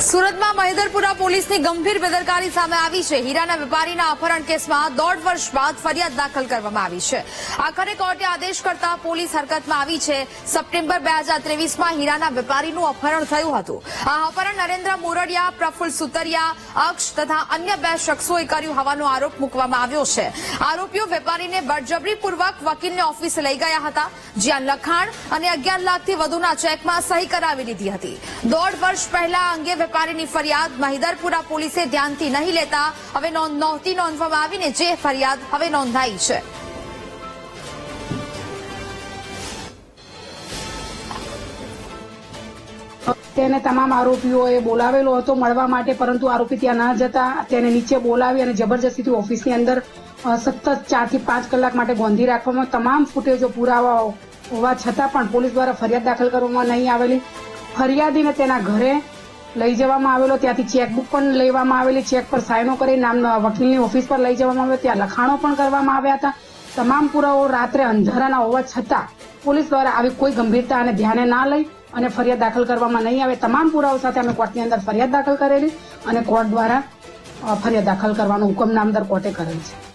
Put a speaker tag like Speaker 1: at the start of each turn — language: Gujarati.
Speaker 1: સુરતમાં મહેદરપુરા પોલીસની ગંભીર બેદરકારી સામે આવી છે. હીરાના વેપારીના અપહરણ કેસમાં દોઢ વર્ષ બાદ ફરિયાદ દાખલ કરવામાં આવી છે. આખરે કોર્ટે આદેશ કરતા પોલીસ હરકતમાં આવી છે. સપ્ટેમ્બર બે હજાર ત્રેવીસમાં હીરાના વેપારીનું અપહરણ થયું હતું. આ અપહરણ નરેન્દ્ર મોરડિયા, પ્રફુલ્લ સુતરિયા, અક્ષ તથા અન્ય બે શખ્સોએ કર્યું હોવાનો આરોપ મૂકવામાં આવ્યો છે. આરોપીઓ વેપારીને બળજબરીપૂર્વક વકીલને ઓફિસે લઈ ગયા હતા, જ્યાં લખાણ અને અગિયાર લાખથી વધુના ચેકમાં સહી કરાવી લીધી હતી. દોઢ વર્ષ પહેલા અંગે વેપારીની ફરિયાદ મહિદરપુરા પોલીસે ધ્યાનથી નહીં લેતા હવે નોંધ નહોતી નોંધવામાં આવીને જે ફરિયાદ હવે નોંધાઈ છે.
Speaker 2: તેને તમામ આરોપીઓએ બોલાવેલો હતો મળવા માટે, પરંતુ આરોપી ત્યાં ન જતા. તેને નીચે બોલાવી અને જબરજસ્તીથી ઓફિસની અંદર સતત ચારથી પાંચ કલાક માટે ગોંધી રાખવામાં, તમામ ફૂટેજો પુરાવા હોવા છતાં પણ પોલીસ દ્વારા ફરિયાદ દાખલ કરવામાં નહીં આવેલી. ફરિયાદીને તેના ઘરે લઈ જવામાં આવેલો. ત્યાંથી ચેકબુક પણ લેવામાં આવેલી. ચેક પર સાઇનો કરી નામના વકીલની ઓફિસ પર લઈ જવામાં આવ્યો. ત્યાં લખાણો પણ કરવામાં આવ્યા હતા. તમામ પુરાવો રાત્રે અંધારાના હોવા છતાં પોલીસ દ્વારા આવી કોઈ ગંભીરતા અને ધ્યાને ના લઈ અને ફરિયાદ દાખલ કરવામાં નહીં આવે. તમામ પુરાવો સાથે અમે કોર્ટની અંદર ફરિયાદ દાખલ કરેલી અને કોર્ટ દ્વારા ફરિયાદ દાખલ કરવાનો હુકમ નામદાર કોર્ટે કરેલ છે.